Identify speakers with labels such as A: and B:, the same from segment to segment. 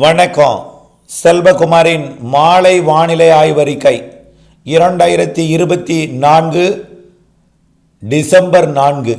A: வணக்கம். செல்வகுமாரின் மாலை வானிலை ஆய்வறிக்கை. இரண்டாயிரத்தி இருபத்தி நான்கு டிசம்பர் நான்கு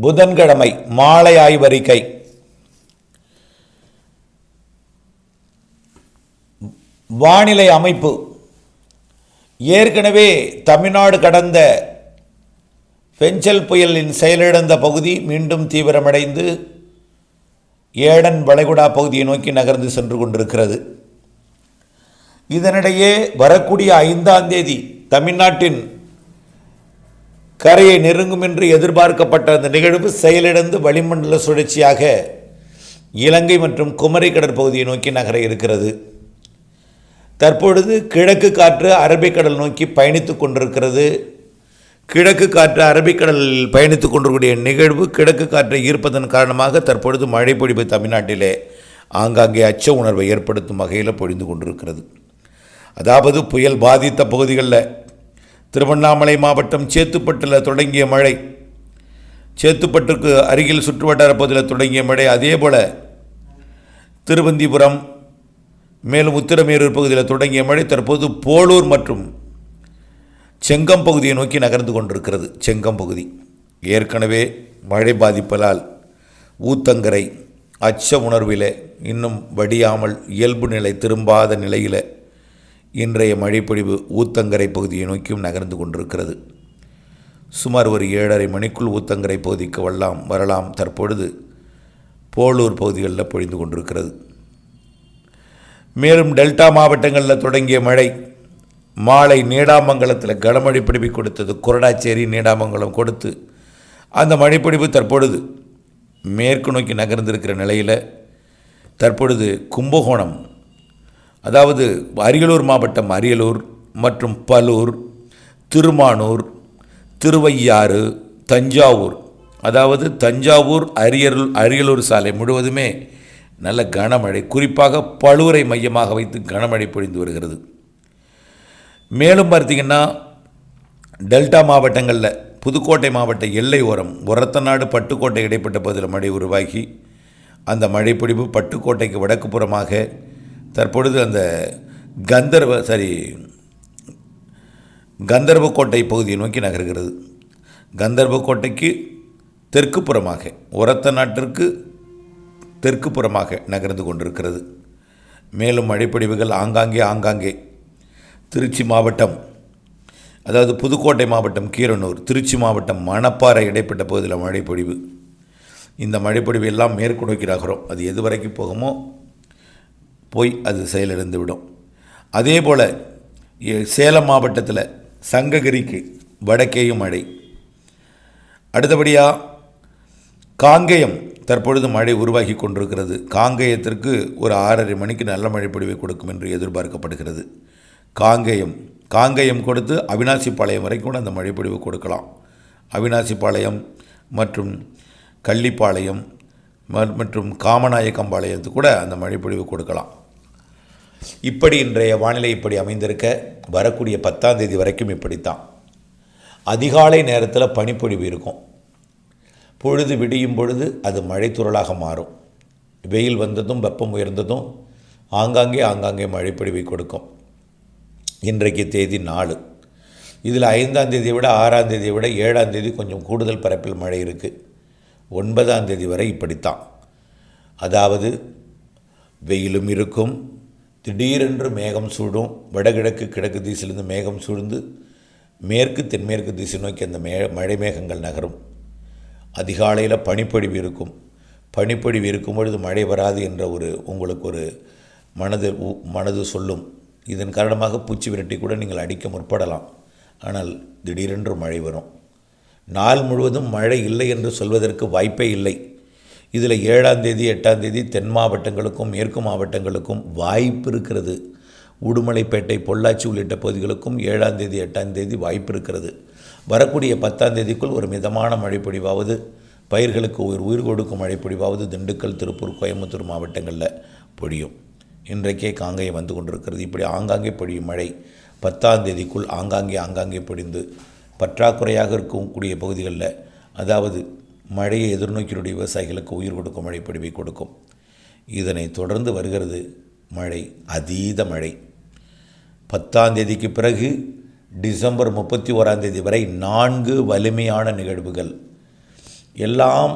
A: புதன்கிழமை மாலை ஆய்வறிக்கை. வானிலை அமைப்பு. ஏற்கனவே தமிழ்நாடு கடந்த பெஞ்சல் புயலின் செயலிழந்த பகுதி மீண்டும் தீவிரமடைந்து ஏடன் வளைகுடா பகுதியை நோக்கி நகர்ந்து சென்று கொண்டிருக்கிறது. இதனிடையே வரக்கூடிய ஐந்தாம் தேதி தமிழ்நாட்டின் கரையை நெருங்கும் என்று எதிர்பார்க்கப்பட்ட அந்த நிகழ்வு செயலிழந்து வளிமண்டல சுழற்சியாக இலங்கை மற்றும் குமரி கடற்பகுதியை நோக்கி நகர இருக்கிறது. தற்பொழுது கிழக்கு காற்று அரபிக்கடல் நோக்கி பயணித்துக் கொண்டிருக்கிறது. கிழக்கு காற்று அரபிக்கடலில் பயணித்துக் கொண்டிருக்கூடிய நிகழ்வு கிழக்கு காற்றை ஈர்ப்பதன் காரணமாக தற்பொழுது மழை பொழிவு தமிழ்நாட்டிலே ஆங்காங்கே அச்ச உணர்வை ஏற்படுத்தும் வகையில் பொழிந்து கொண்டிருக்கிறது. அதாவது புயல் பாதித்த பகுதிகளில் திருவண்ணாமலை மாவட்டம் சேத்துப்பட்டில் தொடங்கிய மழை சேத்துப்பட்டுக்கு அருகில் சுற்றுவட்டார பகுதியில் தொடங்கிய மழை அதே போல் திருவந்திபுரம் மேலும் உத்திரமேரூர் பகுதியில் தொடங்கிய மழை தற்போது போலூர் மற்றும் செங்கம் பகுதியை நோக்கி நகர்ந்து கொண்டிருக்கிறது. செங்கம் பகுதி. ஏற்கனவே மழை பாதிப்பதால் ஊத்தங்கரை அச்ச உணர்விலே இன்னும் வடியாமல் இயல்பு நிலை திரும்பாத நிலையில் இன்றைய மழைப்பொழிவு ஊத்தங்கரை பகுதியை நோக்கியும் நகர்ந்து கொண்டிருக்கிறது. சுமார் ஒரு ஏழரை மணிக்குள் ஊத்தங்கரை பகுதிக்கு வரலாம் வரலாம். தற்பொழுது போலூர் பகுதிகளில் பொழிந்து கொண்டிருக்கிறது. மேலும் டெல்டா மாவட்டங்களில் தொடங்கிய மழை மாலை நீடாமங்கலத்தில் கனமழை பிடிப்பு கொடுத்தது. கொரடாச்சேரி நீடாமங்கலம் கொடுத்து அந்த மழைப்பிடிப்பு தற்பொழுது மேற்கு நோக்கி நகர்ந்திருக்கிற நிலையில் தற்பொழுது கும்பகோணம் அதாவது அரியலூர் மாவட்டம் அரியலூர் மற்றும் பலூர் திருமானூர் திருவையாறு தஞ்சாவூர் அதாவது தஞ்சாவூர் அரியலூர் அரியலூர் சாலை முழுவதுமே நல்ல கனமழை குறிப்பாக பழுவரை மையமாக வைத்து கனமழை பொழிந்து வருகிறது. மேலும் பார்த்தீங்கன்னா டெல்டா மாவட்டங்களில் புதுக்கோட்டை மாவட்ட எல்லை ஓரம் ஒரத்தநாடு பட்டுக்கோட்டை இடைப்பட்ட பகுதியில் மழை உருவாகி அந்த மழைப்பிடிப்பு பட்டுக்கோட்டைக்கு வடக்கு புறமாக தற்பொழுது அந்த கந்தர்வ சரி கந்தர்வக்கோட்டை பகுதியை நோக்கி நகர்கிறது. கந்தர்வக்கோட்டைக்கு தெற்கு புறமாக உரத்த நாட்டிற்கு தெற்கு புறமாக நகர்ந்து கொண்டிருக்கிறது. மேலும் மழைப்பொழிவுகள் ஆங்காங்கே ஆங்காங்கே திருச்சி மாவட்டம் அதாவது புதுக்கோட்டை மாவட்டம் கீரனூர் திருச்சி மாவட்டம் மணப்பாறை இடைப்பட்ட பகுதியில் மழைப்பொழிவு. இந்த மழைப்பொழிவு எல்லாம் மேற்கு நோக்கி நகரும். அது எது வரைக்கும் போகுமோ போய் அது செயலிழந்து விடும். அதே போல் சேலம் மாவட்டத்தில் சங்ககிரிக்கு வடக்கேயும் மழை. அடுத்தபடியாக காங்கேயம் தற்பொழுது மழை உருவாகி கொண்டிருக்கிறது. காங்கேயத்திற்கு ஒரு ஆறரை மணிக்கு நல்ல மழை பொழிவை கொடுக்கும் என்று எதிர்பார்க்கப்படுகிறது. காங்கேயம். காங்கேயம் கொடுத்து அவினாசிப்பாளையம் வரைக்கும் கூட அந்த மழைப்பொழிவு கொடுக்கலாம். அவினாசிப்பாளையம் மற்றும் கள்ளிப்பாளையம் ம- மற்றும் காமநாயக்கம்பாளையத்துக்கு கூட அந்த மழைப்பொழிவு கொடுக்கலாம். இப்படி இன்றைய வானிலை இப்படி அமைந்திருக்க வரக்கூடிய பத்தாம் தேதி வரைக்கும் இப்படித்தான். அதிகாலை நேரத்தில் பனிப்பொழிவு இருக்கும். பொழுது விடியும் பொழுது அது மழைத்துறலாக மாறும். வெயில் வந்ததும் வெப்பம் உயர்ந்ததும் ஆங்காங்கே ஆங்காங்கே மழைப்பொழிவை கொடுக்கும். இன்றைக்கு தேதி நாலு. இதில் ஐந்தாம் தேதியை விட ஆறாம் தேதியை விட ஏழாம் தேதி கொஞ்சம் கூடுதல் பரப்பில் மழை இருக்குது ஒன்பதாம் தேதி வரை இப்படித்தான். அதாவது வெயிலும் இருக்கும் திடீரென்று மேகம் சூடும் வடகிழக்கு கிழக்கு திசையிலிருந்து மேகம் சூழ்ந்து மேற்கு தென்மேற்கு திசை நோக்கி அந்த மே மழை மேகங்கள் நகரும். அதிகாலையில் பனிப்பொழிவு இருக்கும். பனிப்பொழிவு இருக்கும் பொழுது மழை வராது என்ற ஒரு உங்களுக்கு ஒரு மனது உ- மனது சொல்லும். இதன் காரணமாக பூச்சி விரட்டி கூட நீங்கள் அடிக்க முற்படலாம். ஆனால் திடீரென்று மழை வரும். நாள் முழுவதும் மழை இல்லை என்று சொல்வதற்கு வாய்ப்பே இல்லை. இதில் ஏழாம் தேதி எட்டாம் தேதி தென் மாவட்டங்களுக்கும் மேற்கு மாவட்டங்களுக்கும் வாய்ப்பு இருக்கிறது. உடுமலைப்பேட்டை பொள்ளாச்சி உள்ளிட்ட பகுதிகளுக்கும் ஏழாம் தேதி எட்டாம் தேதி வாய்ப்பு இருக்கிறது. வரக்கூடிய பத்தாம் தேதிக்குள் ஒரு மிதமான மழைப்பொழிவாவது பயிர்களுக்கு ஒரு உயிர் கொடுக்கும் மழைப்பொழிவாவது திண்டுக்கல் திருப்பூர் கோயம்புத்தூர் மாவட்டங்களில் பொழியும். இன்றைக்கே காங்கேயம் வந்து கொண்டிருக்கிறது. இப்படி ஆங்காங்கே பொழியும் மழை பத்தாம் தேதிக்குள் ஆங்காங்கே ஆங்காங்கே பொழிந்து பற்றாக்குறையாக இருக்கக்கூடிய பகுதிகளில் அதாவது மழையை எதிர்நோக்கியுடைய விவசாயிகளுக்கு உயிர் கொடுக்கும் மழை பொழிவை கொடுக்கும். இதனை தொடர்ந்து வருகிறது மழை அதீத மழை. பத்தாம் தேதிக்கு பிறகு டிசம்பர் முப்பத்தி ஓராம் தேதி வரை நான்கு வலிமையான நிகழ்வுகள். எல்லாம்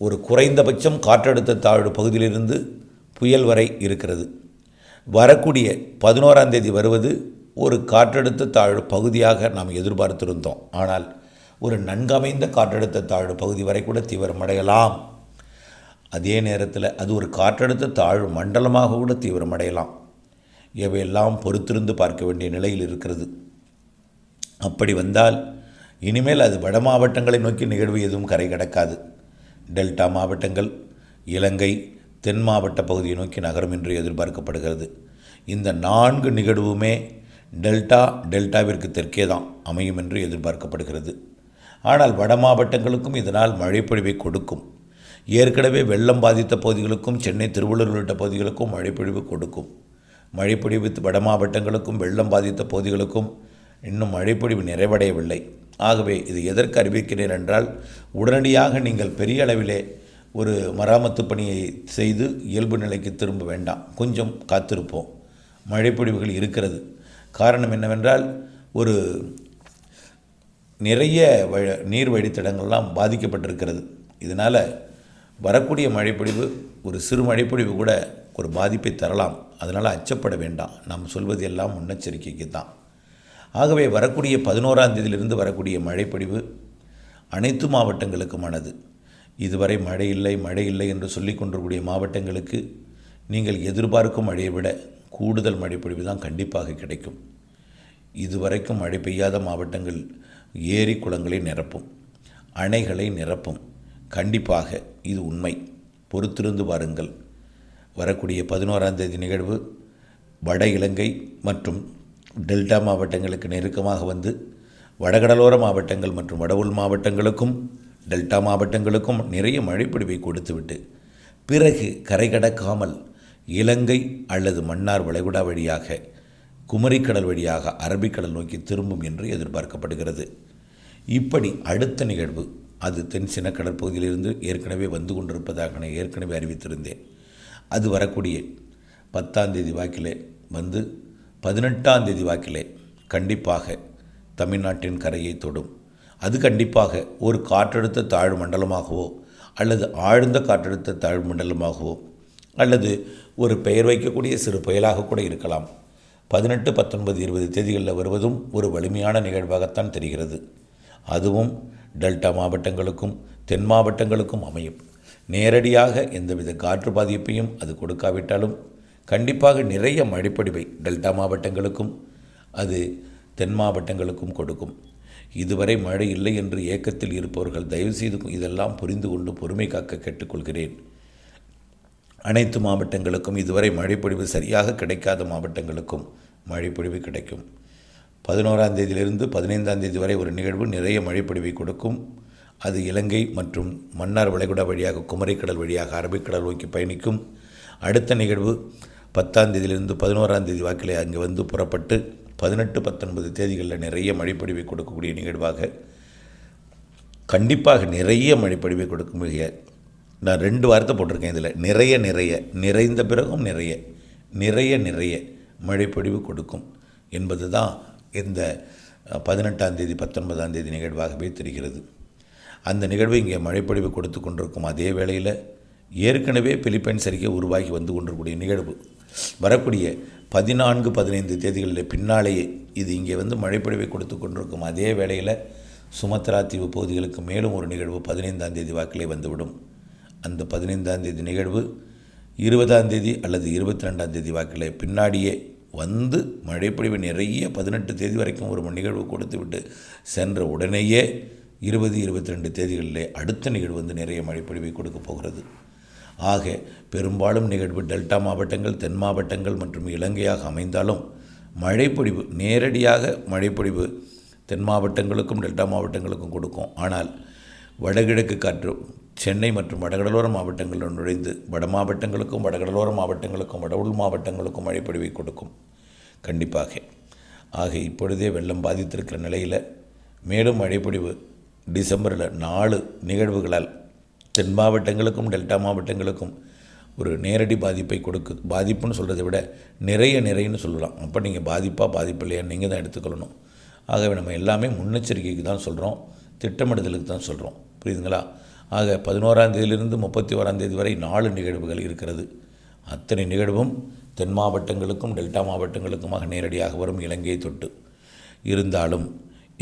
A: ஒரு குறைந்தபட்சம் காற்றழுத்த தாழ்வு பகுதியிலிருந்து புயல் வரை இருக்கிறது. வரக்கூடிய பதினோராம் தேதி வருவது ஒரு காற்றழுத்த தாழ்வு பகுதியாக நாம் எதிர்பார்த்திருந்தோம். ஆனால் ஒரு நன்கமைந்த காற்றழுத்த தாழ்வு பகுதி வரை கூட தீவிரமடையலாம் அதே நேரத்தில் அது ஒரு காற்றழுத்த தாழ்வு மண்டலமாக கூட தீவிரமடையலாம் இவையெல்லாம் பொறுத்திருந்து பார்க்க வேண்டிய நிலையில் இருக்கிறது. அப்படி வந்தால் இனிமேல் அது வட மாவட்டங்களை நோக்கி நிகழ்வு எதுவும் கரை கடக்காது. டெல்டா மாவட்டங்கள் இலங்கை தென் மாவட்ட பகுதியை நோக்கி நகரும் என்று எதிர்பார்க்கப்படுகிறது. இந்த நான்கு நிகழ்வுமே டெல்டா டெல்டாவிற்கு தெற்கே தான் அமையும் என்று எதிர்பார்க்கப்படுகிறது. ஆனால் வட மாவட்டங்களுக்கும் இதனால் மழைப்பொழிவை கொடுக்கும். ஏற்கனவே வெள்ளம் பாதித்த பகுதிகளுக்கும் சென்னை திருவள்ளூர் உள்ளிட்ட பகுதிகளுக்கும் மழைப்பொழிவு கொடுக்கும். மழைப்பொழிவு வட மாவட்டங்களுக்கும் வெள்ளம் பாதித்த பகுதிகளுக்கும் இன்னும் மழைப்பொழிவு நிறைவடையவில்லை. ஆகவே இது எதற்கு அறிவிக்கிறேன் என்றால் உடனடியாக நீங்கள் பெரிய அளவிலே ஒரு மராமத்து பணியை செய்து இயல்பு நிலைக்கு திரும்ப வேண்டாம். கொஞ்சம் காத்திருப்போம். மழைப்பொழிவுகள் இருக்கிறது. காரணம் என்னவென்றால் ஒரு நிறைய வ நீர் வழித்தடங்கள்லாம் பாதிக்கப்பட்டிருக்கிறது. இதனால் வரக்கூடிய மழைப்பொழிவு ஒரு சிறு மழைப்பொழிவு கூட ஒரு பாதிப்பை தரலாம். அதனால் அச்சப்பட வேண்டாம். நாம் சொல்வது எல்லாம் முன்னெச்சரிக்கைக்கு தான். ஆகவே வரக்கூடிய பதினோராம் தேதியிலிருந்து வரக்கூடிய மழைப்பொழிவு அனைத்து மாவட்டங்களுக்குமானது. இதுவரை மழை இல்லை மழை இல்லை என்று சொல்லிக் கொண்டிருக்கூடிய மாவட்டங்களுக்கு நீங்கள் எதிர்பார்க்கும் மழையை விட கூடுதல் மழைப்பொழிவு தான் கண்டிப்பாக கிடைக்கும். இதுவரைக்கும் மழை பெய்யாத மாவட்டங்கள் ஏரி குளங்களை நிரப்பும் அணைகளை நிரப்பும். கண்டிப்பாக இது உண்மை. பொறுத்திருந்து பாருங்கள் வரக்கூடிய பதினோராம் தேதி நிகழ்வு வட இலங்கை மற்றும் டெல்டா மாவட்டங்களுக்கு நெருக்கமாக வந்து வடகடலோர மாவட்டங்கள் மற்றும் வட உள் மாவட்டங்களுக்கும் டெல்டா மாவட்டங்களுக்கும் நிறைய மழைப்பொழிவை கொடுத்துவிட்டு பிறகு கரை கடக்காமல் இலங்கை அல்லது மன்னார் வளைகுடா வழியாக குமரிக்கடல் வழியாக அரபிக்கடல் நோக்கி திரும்பும் என்று எதிர்பார்க்கப்படுகிறது. இப்படி அடுத்த நிகழ்வு அது தென் சின கடற்பகுதியிலிருந்து ஏற்கனவே வந்து கொண்டிருப்பதாக நான் ஏற்கனவே அறிவித்திருந்தேன். அது வரக்கூடிய பத்தாம் தேதி வாக்கிலே வந்து பதினெட்டாம் தேதி வாக்கிலே கண்டிப்பாக தமிழ்நாட்டின் கரையை தொடும். அது கண்டிப்பாக ஒரு காற்றழுத்த தாழ்வு மண்டலமாகவோ அல்லது ஆழ்ந்த காற்றழுத்த தாழ்வு மண்டலமாகவோ அல்லது ஒரு பெயர் வைக்கக்கூடிய சிறு புயலாக கூட இருக்கலாம். பதினெட்டு பத்தொன்பது இருபது தேதிகளில் வருவதும் ஒரு வலிமையான நிகழ்வாகத்தான் தெரிகிறது. அதுவும் டெல்டா மாவட்டங்களுக்கும் தென் மாவட்டங்களுக்கும் அமையும். நேரடியாக எந்தவித காற்று பாதிப்பையும் அது கொடுக்காவிட்டாலும் கண்டிப்பாக நிறைய மழைப்பொழிவை டெல்டா மாவட்டங்களுக்கும் அது தென் மாவட்டங்களுக்கும் கொடுக்கும். இதுவரை மழை இல்லை என்று ஏக்கத்தில் இருப்பவர்கள் தயவுசெய்து இதெல்லாம் புரிந்து கொண்டு பொறுமை காக்க கேட்டுக்கொள்கிறேன். அனைத்து மாவட்டங்களுக்கும் இதுவரை மழைப்பொழிவு சரியாக கிடைக்காத மாவட்டங்களுக்கும் மழைப்பொழிவு கிடைக்கும். பதினோராம் தேதியிலிருந்து பதினைந்தாம் தேதி வரை ஒரு நிகழ்வு நிறைய மழைப்பொழிவை கொடுக்கும். அது இலங்கை மற்றும் மன்னார் வளைகுடா வழியாக குமரிக்கடல் வழியாக அரபிக்கடல் நோக்கி பயணிக்கும். அடுத்த நிகழ்வு பத்தாம் தேதியிலிருந்து பதினோராம் தேதி வாக்கிலே அங்கே வந்து புறப்பட்டு பதினெட்டு பத்தொன்பது தேதிகளில் நிறைய மழைப்பொழிவை கொடுக்கக்கூடிய நிகழ்வாக கண்டிப்பாக நிறைய மழைப்பொழிவை கொடுக்கும் மிக நான் ரெண்டு வார்த்தை போட்டிருக்கேன் இதில். நிறைய நிறைய நிறைந்த பிறகும் நிறைய நிறைய நிறைய மழைப்பொழிவு கொடுக்கும் என்பது தான் இந்த பதினெட்டாம் தேதி பத்தொன்பதாம் தேதி நிகழ்வாகவே தெரிகிறது. அந்த நிகழ்வு இங்கே மழைப்பொழிவு கொடுத்து கொண்டிருக்கும். அதே வேளையில் ஏற்கனவே பிலிப்பைன்ஸ் அருகே உருவாகி வந்து கொண்டிருக்கூடிய நிகழ்வு. வரக்கூடிய பதினான்கு பதினைந்து தேதிகளில் பின்னாலேயே இது இங்கே வந்து மழைப்பொழிவை கொடுத்து கொண்டிருக்கும். அதே வேளையில் சுமத்ரா தீவு பகுதிகளுக்கு மேலும் ஒரு நிகழ்வு பதினைந்தாம் தேதி வாக்கிலே வந்துவிடும். அந்த பதினைந்தாம் தேதி நிகழ்வு இருபதாம் தேதி அல்லது இருபத்தி ரெண்டாம் தேதி வாக்கிலே பின்னாடியே வந்து மழைப்பொழிவு நிறைய பதினெட்டு தேதி வரைக்கும் ஒரு நிகழ்வு கொடுத்துவிட்டு சென்ற உடனேயே இருபது இருபத்தி ரெண்டு தேதிகளிலே அடுத்த நிகழ்வு வந்து நிறைய மழைப்பொழிவை கொடுக்க போகிறது. ஆக பெரும்பாலும் நிகழ்வு டெல்டா மாவட்டங்கள் தென் மாவட்டங்கள் மற்றும் இலங்கையாக அமைந்தாலும் மழைப்பொழிவு நேரடியாக மழைப்பொழிவு தென் மாவட்டங்களுக்கும் டெல்டா மாவட்டங்களுக்கும் கொடுக்கும். ஆனால் வடகிழக்கு காற்று சென்னை மற்றும் வடகடலோர மாவட்டங்களில் நுழைந்து வட மாவட்டங்களுக்கும் வடகடலோர மாவட்டங்களுக்கும் வட உள் மாவட்டங்களுக்கும் மழைப்பொழிவை கொடுக்கும். கண்டிப்பாக. ஆக இப்பொழுதே வெள்ளம் பாதித்திருக்கிற நிலையில் மேலும் மழைப்பொழிவு டிசம்பரில் நாலு நிகழ்வுகளால் தென் மாவட்டங்களுக்கும் டெல்டா மாவட்டங்களுக்கும் ஒரு நேரடி பாதிப்பை கொடுக்கு பாதிப்புன்னு சொல்கிறத விட நிறைய நிறைன்னு சொல்லலாம். அப்போ நீங்கள் பாதிப்பாக பாதிப்பு இல்லையா நீங்கள் தான் எடுத்துக்கொள்ளணும். ஆகவே நம்ம எல்லாமே முன்னெச்சரிக்கைக்கு தான் சொல்கிறோம் திட்டமிடுதலுக்கு தான் சொல்கிறோம் புரியுதுங்களா? ஆக பதினோராந்தேதியிலிருந்து முப்பத்தி ஓராந்தேதி வரை நாலு நிகழ்வுகள் இருக்கிறது. அத்தனை நிகழ்வும் தென் மாவட்டங்களுக்கும் டெல்டா மாவட்டங்களுக்குமாக நேரடியாக வரும் இலங்கையை தொட்டு. இருந்தாலும்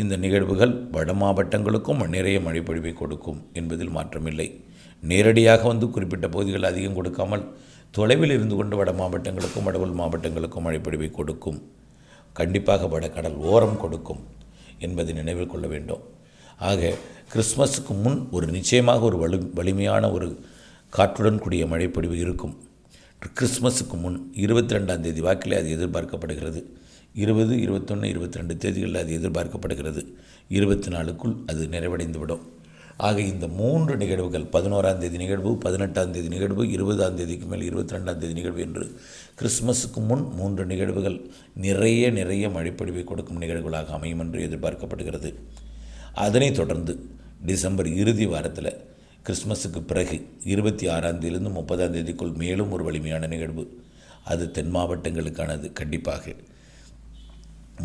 A: இந்த நிகழ்வுகள் வட மாவட்டங்களுக்கும் நிறைய மழைப்பொழிவை கொடுக்கும் என்பதில் மாற்றமில்லை. நேரடியாக வந்து குறிப்பிட்ட பகுதிகள் அதிகம் கொடுக்காமல் தொலைவில் இருந்து கொண்டு வட மாவட்டங்களுக்கும் வடவுள் மாவட்டங்களுக்கும் மழைப்பொழிவை கொடுக்கும். கண்டிப்பாக வடகடல் ஓரம் கொடுக்கும் என்பதை நினைவில் கொள்ள வேண்டும். ஆக கிறிஸ்மஸுக்கு முன் ஒரு நிச்சயமாக ஒரு வலு வலிமையான ஒரு காற்றுடன் கூடிய மழைப்பொழிவு இருக்கும். கிறிஸ்மஸுக்கு முன் இருபத்தி ரெண்டாம் தேதி வாக்கில் அது எதிர்பார்க்கப்படுகிறது. இருபது இருபத்தொன்று இருபத்தி ரெண்டு தேதிகளில் அது எதிர்பார்க்கப்படுகிறது. இருபத்தி நாலுக்குள் அது நிறைவடைந்துவிடும். ஆக இந்த மூன்று நிகழ்வுகள் பதினோராம் தேதி நிகழ்வு பதினெட்டாம் தேதி நிகழ்வு இருபதாம் தேதிக்கு மேல் இருபத்தி ரெண்டாம் தேதி நிகழ்வு என்று கிறிஸ்மஸுக்கு முன் மூன்று நிகழ்வுகள் நிறைய நிறைய மழைப்பொழிவை கொடுக்கும் நிகழ்வுகளாக அமையும் என்று எதிர்பார்க்கப்படுகிறது. அதனைத் தொடர்ந்து டிசம்பர் இறுதி வாரத்தில் கிறிஸ்மஸுக்கு பிறகு இருபத்தி ஆறாம் தேதியிலிருந்து முப்பதாம் தேதிக்குள் மேலும் ஒரு வலிமையான நிகழ்வு. அது தென் மாவட்டங்களுக்கானது கண்டிப்பாக.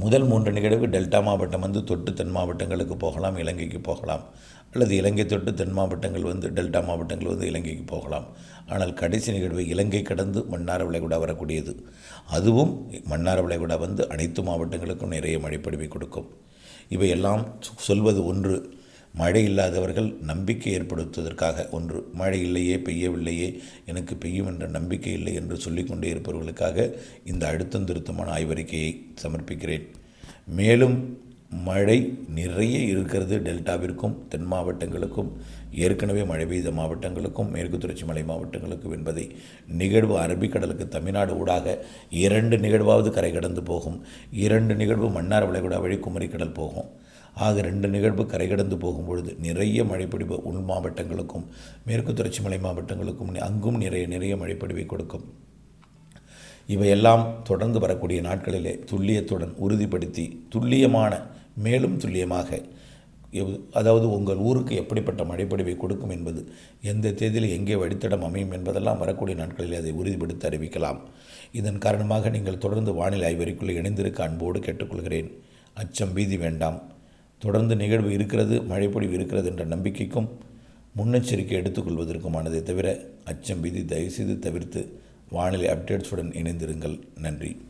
A: முதல் மூன்று நிகழ்வு டெல்டா மாவட்டம் வந்து தொட்டு தென் மாவட்டங்களுக்கு போகலாம் இலங்கைக்கு போகலாம். அல்லது இலங்கை தொட்டு தென் மாவட்டங்கள் வந்து டெல்டா மாவட்டங்கள் வந்து இலங்கைக்கு போகலாம். ஆனால் கடைசி நிகழ்வு இலங்கை கடந்து மன்னார் விளைகுடா வரக்கூடியது. அதுவும் மன்னார் விளைகுடா வந்து அனைத்து மாவட்டங்களுக்கும் நிறைய மழைப்பொழிவை கொடுக்கும். இவையெல்லாம் சொல்வது ஒன்று. மழை இல்லாதவர்கள் நம்பிக்கை ஏற்படுத்துவதற்காக ஒன்று மழை இல்லையே பெய்யவில்லையே எனக்கு பெய்யும் என்ற நம்பிக்கை இல்லை என்று சொல்லிக்கொண்டே இருப்பவர்களுக்காக இந்த அழுத்தம் திருத்தமான ஆய்வறிக்கையை சமர்ப்பிக்கிறேன். மேலும் மழை நிறைய இருக்கிறது டெல்டாவிற்கும் தென் மாவட்டங்களுக்கும் ஏற்கனவே மழை பெய்த மாவட்டங்களுக்கும் மேற்கு தொடர்ச்சி மலை மாவட்டங்களுக்கும் என்பதை நிகழ்வு அரபிக்கடலுக்கு தமிழ்நாடு ஊடாக இரண்டு நிகழ்வாவது கரை கடந்து போகும். இரண்டு நிகழ்வு மன்னார் வளைகுடா வழி குமரிக்கடல் போகும். ஆக ரெண்டு நிகழ்வு கரை கடந்து போகும்பொழுது நிறைய மழைப்பொழிவு உள் மாவட்டங்களுக்கும் மேற்கு தொடர்ச்சி மலை மாவட்டங்களுக்கும் அங்கும் நிறைய நிறைய மழைப்பொழிவை கொடுக்கும். இவையெல்லாம் தொடர்ந்து வரக்கூடிய நாட்களிலே துல்லியத்துடன் உறுதிப்படுத்தி துல்லியமான மேலும் துல்லியமாக அதாவது உங்கள் ஊருக்கு எப்படிப்பட்ட மழைப்பொழிவை கொடுக்கும் என்பது எந்த தேதியில் எங்கே வழித்தடம் அமையும் என்பதெல்லாம் வரக்கூடிய நாட்களில் அதை உறுதிப்படுத்தி அறிவிக்கலாம். இதன் காரணமாக நீங்கள் தொடர்ந்து வானிலை ஆய்வறிக்குள்ளே இணைந்திருக்க அன்போடு கேட்டுக்கொள்கிறேன். அச்சம் பீதி வேண்டாம். தொடர்ந்து நிகழ்வு இருக்கிறது மழைப்பொழிவு இருக்கிறது என்ற நம்பிக்கைக்கும் முன்னெச்சரிக்கை எடுத்துக்கொள்வதற்குமானதை தவிர அச்சம் விதி தயவுசெய்து தவிர்த்து வானிலை அப்டேட்ஸுடன் இணைந்திருங்கள். நன்றி.